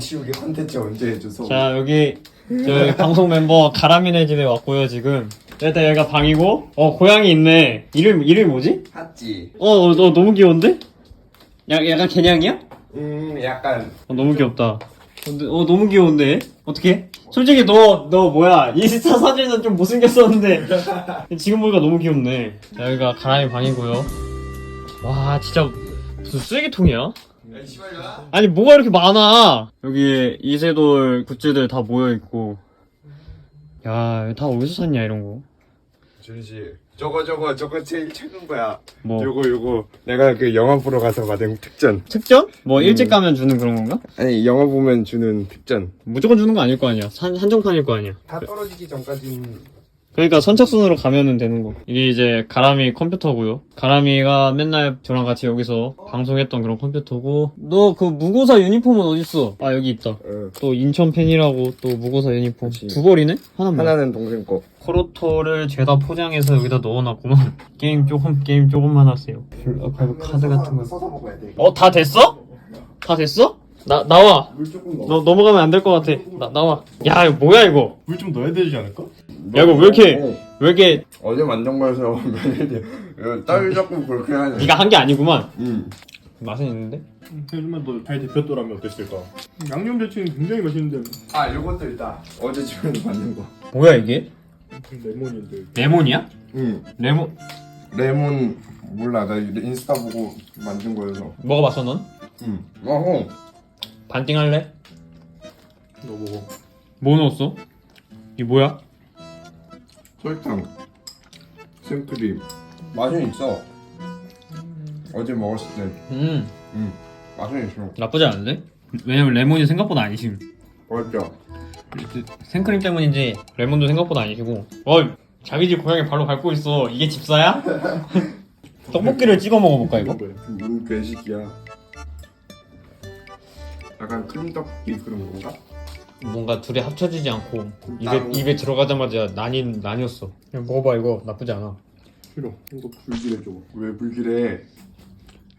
쉬우게 컨텐츠 언제 해줘서. 자 여기 저희 방송 멤버 가라미네 집에 왔고요 지금. 일단 여기가 방이고 어 고양이 있네. 이름 이름이 뭐지? 핫지. 어, 어, 너 너무 귀여운데? 야, 약간 개냥이야? 음 약간. 어, 너무 귀엽다. 어, 근데- 어 너무 귀여운데? 어떻게? 솔직히 너 너 뭐야? 인스타 사진은 좀 못생겼었는데. 지금 보니까 너무 귀엽네. 자, 여기가 가라미 방이고요. 와 진짜 무슨 쓰레기통이야? 아니 뭐가 이렇게 많아? 여기 이세돌 굿즈들 다 모여있고. 야다 어디서 샀냐 이런 거? 준씨 저거 저거 저거 제일 최근 거야. 뭐? 요거 요거. 내가 그 영화 보러 가서 받은 특전. 특전? 뭐 일찍 가면 주는 그런 건가? 아니 영화 보면 주는 특전. 무조건 주는 거 아닐 거 아니야. 한, 한정판일 거 아니야. 다 떨어지기 전까지는 그러니까 선착순으로 가면은 되는 거. 이게 이제 가람이 컴퓨터고요. 가람이가 맨날 저랑 같이 여기서 방송했던 그런 컴퓨터고. 너 그 무고사 유니폼은 어딨어? 아 여기 있다. 어, 또 인천 팬이라고 또 무고사 유니폼 그치. 두 벌이네? 하나만. 하나는 동생 거 코로토를 죄다 포장해서 여기다 넣어놨구만. 게임 조금 게임 조금만 하세요. 아까 카드 같은 거. 써서 먹어야 돼 어 다 됐어? 다 됐어? 나 나와. 물 조금 넣어 너 넘어가면 안 될 것 같아. 나 나와. 야 이거 뭐야 이거? 물 좀 넣어야 되지 않을까? 야 이거 왜 이렇게 어, 왜 이렇게 어제 만든 거여서 딸 자꾸 그렇게 하네 네가 한 게 아니구만. 음. 맛은 있는데? 해주면 너잘 데폈더라면 어땠을까? 양념 자체는 굉장히 맛있는데 아 요것도 있다 어제 집에서 만든 거 뭐야 이게? 레몬인데 레몬이야? 응. 레몬 레몬 몰라 나 인스타 보고 만든 거여서 먹어봤어 넌? 응. 어허 반띵 할래? 너 먹어 뭐 넣었어? 이게 뭐야? 설탕 생크림 맛은 있어 어제 먹었을 때음 응. 맛은 있어 나쁘지 않은데? 왜냐면 레몬이 생각보다 아니심 맛있죠 생크림 때문인지 레몬도 생각보다 아니시고 어 자기 집 고향에 발로 밟고 있어 이게 집사야? 떡볶이를 찍어 먹어볼까 이거? 뭔 괴식이야 약간 크림 떡볶이 그런 건가? 뭔가 둘이 합쳐지지 않고 입에, 따로. 입에 들어가자마자 난이 나뉘었어 그냥 먹어봐 이거 나쁘지 않아 싫어 이거 불길해 줘왜 불길해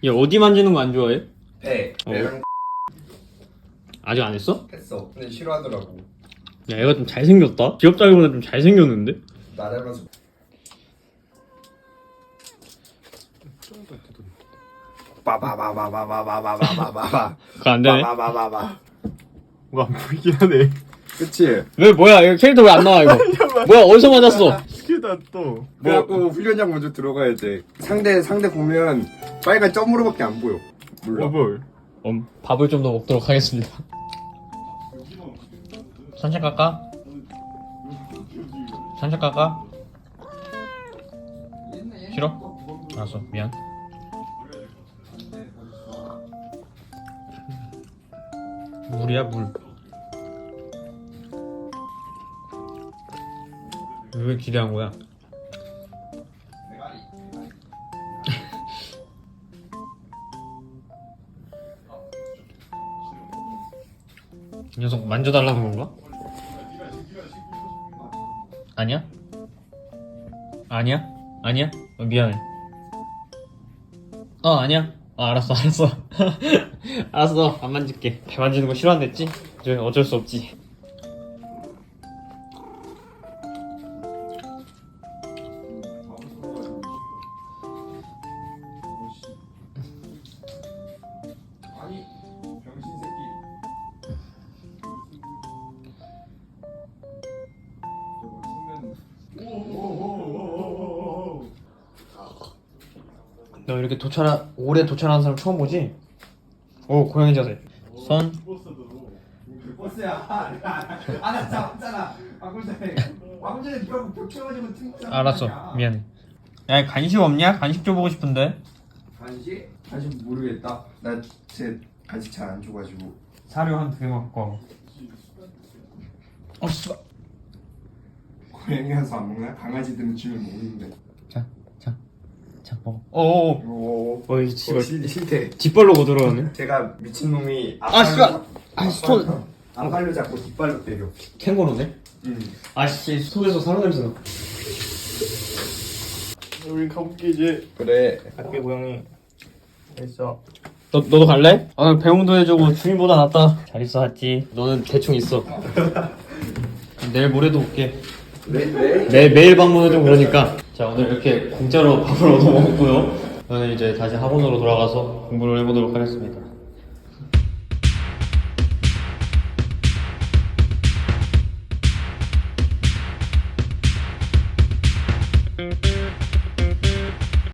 얘 어디 만지는 거 안 좋아해? 배 어. 배랑 아직 안 했어? 했어 근데 싫어하더라고 야 얘가 좀 잘생겼다? 귀엽다기보다 좀 잘생겼는데? 나래면서 바바바바바바바바바바바 그거 안 되네 뭐가 안 보이긴 하네. 그치? 왜 뭐야? 이거 캐릭터 왜 안 나와 이거? 뭐야 어디서 맞았어? 이게다. 또 그래갖고 훈련장 먼저 들어가야 돼. 상대 상대 보면 빨간 점으로밖에 안 보여. 몰라. 뭘? 음, 밥을 좀 더 먹도록 하겠습니다. 산책 갈까? 산책 갈까? 싫어? 알았어 미안. 물이야 물 왜 기대한 거야? 이 녀석 만져달라는 건가? 아니야? 아니야? 아니야? 어, 미안해. 어, 아니야? 어, 알았어, 알았어. 알았어, 안 만질게. 배 만지는 거 싫어한댔지? 어쩔 수 없지. 너 이렇게 도찰한, 오래 도찰하는 사람 처음 보지? 오, 고양이 자세. 손, 버스야 아나 잡았잖아 방금 전에 방금 전에 네가 벽 쳐가지고 튕겼잖아 알았어. 미안해. 야, 간식 없냐? 간식 줘보고 싶은데. 간식? 간식 모르겠다 나 제 간식 잘 안 줘가지고 사료 한 두 개만 갖고 와. 어, 씨발. 고양이 와서 안 먹나? 강아지들은 주면 먹는데 자, 먹어. 어어어. 오 어이, 어, 씨발. 실- 실태 뒷발로 거들어가네. 제가 미친놈이 아, 씨발! 아, 스톤. 앞발로 잡고 뒷발로 때려 캥거루네? 응 아씨, 스톤에서 사료 냄새 나. 우리 가볼게 이제 그래 갈게 고양이 있어 너, 너도 갈래? 아 배웅도 해주고 주인보다 낫다 잘 있어 하지 너는 대충 있어 내일 모레도 올게 네, 네. 매, 매일 좀 그러니까 자 오늘 이렇게 공짜로 밥을 얻어 먹었고요. 저는 이제 다시 학원으로 돌아가서 공부를 해보도록 하겠습니다